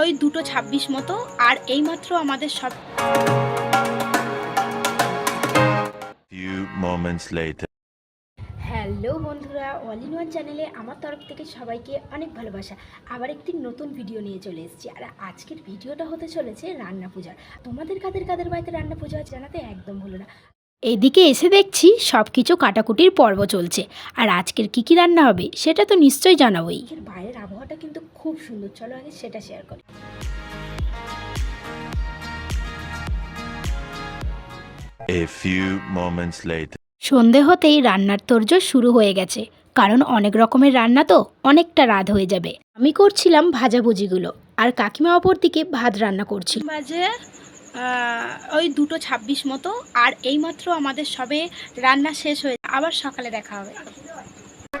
ওই দুটো ছাব্বিশ মতো আর এইমাত্র আমাদের সব Few moments later. হ্যালো বন্ধুরা অল ইন ওয়ান চ্যানেলে আমার তরফ থেকে সবাইকে অনেক ভালোবাসা। আবার একটি নতুন ভিডিও নিয়ে চলে এসেছি। আর আজকের ভিডিওটা হতে চলেছে রান্না পূজার। তোমাদের কাদের কাদের বাড়িতে রান্না পূজা জানাতে একদম হলো না। এদিকে এসে দেখছি সব কিছু কাটাকুটির পর্ব চলছে। আর আজকের কি কি রান্না হবে সেটা তো নিশ্চয়ই জানাবোই। বাইরের আবহাওয়াটা কিন্তু খুব সুন্দর। চলো আগে সেটা শেয়ার করি। A few moments later. সন্ধে হতেই রান্নার তোড়জোড় শুরু হয়ে গেছে। কারণ অনেক রকমের রান্না তো অনেকটা রাত হয়ে যাবে। আমি করছিলাম ভাজাভুজিগুলো আর কাকিমা অপর দিকে ভাত রান্না করছিল। বাজে ওই দুটো ছাব্বিশ মতো আর এইমাত্র আমাদের সবে রান্না শেষ হয়ে আবার সকালে দেখা হবে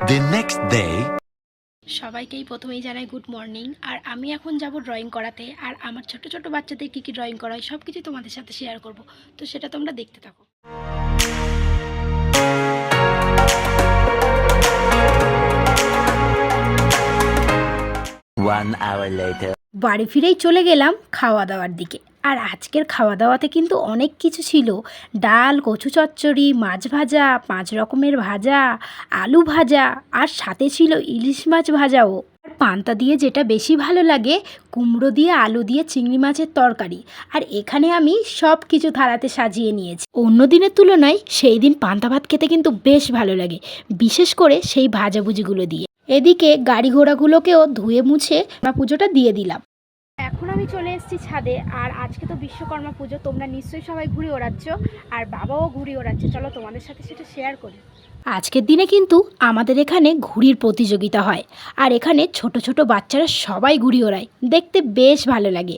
The next day. সবাইকেই প্রথমেই জানাই গুড মর্নিং আর আমি এখন যাব ড্রয়িং করাতে আর আমার ছোট ছোট বাচ্চাদের কী কী ড্রয়িং করা হয় সব কিছু তোমাদের সাথে শেয়ার করব তো সেটা তোমরা দেখতে থাকো One hour later. বাড়ি ফিরেই চলে গেলাম খাওয়া দাওয়ার দিকে। আর আজকের খাওয়া দাওয়াতে কিন্তু অনেক কিছু ছিল। ডাল, কচু চচ্চড়ি, মাছ ভাজা, পাঁচ রকমের ভাজা, আলু ভাজা, আর সাথে ছিল ইলিশ মাছ ভাজাও। আর পান্তা দিয়ে যেটা বেশি ভালো লাগে, কুমড়ো দিয়ে, আলু দিয়ে, চিংড়ি মাছের তরকারি। আর এখানে আমি সব কিছু থালাতে সাজিয়ে নিয়েছি। অন্য দিনের তুলনায় সেই দিন পান্তা ভাত খেতে কিন্তু বেশ ভালো লাগে, বিশেষ করে সেই ভাজাভুজিগুলো দিয়ে। এদিকে গাড়ি ঘোড়াগুলোকেও ধুয়ে মুছে বা পুজোটা দিয়ে দিলাম। এখন আমি চলে এসেছি ছাদে আর আজকে তো বিশ্বকর্মা পুজো তোমরা নিশ্চয়ই সবাই ঘুরে ওড়াচ্ছ আর বাবাও ঘুরে ওড়াচ্ছে। চলো তোমাদের সাথে সেটা শেয়ার করি। আজকের দিনে কিন্তু আমাদের এখানে ঘুড়ির প্রতিযোগিতা হয় আর এখানে ছোট ছোট বাচ্চারা সবাই ঘুড়ি ওড়ায়। দেখতে বেশ ভালো লাগে।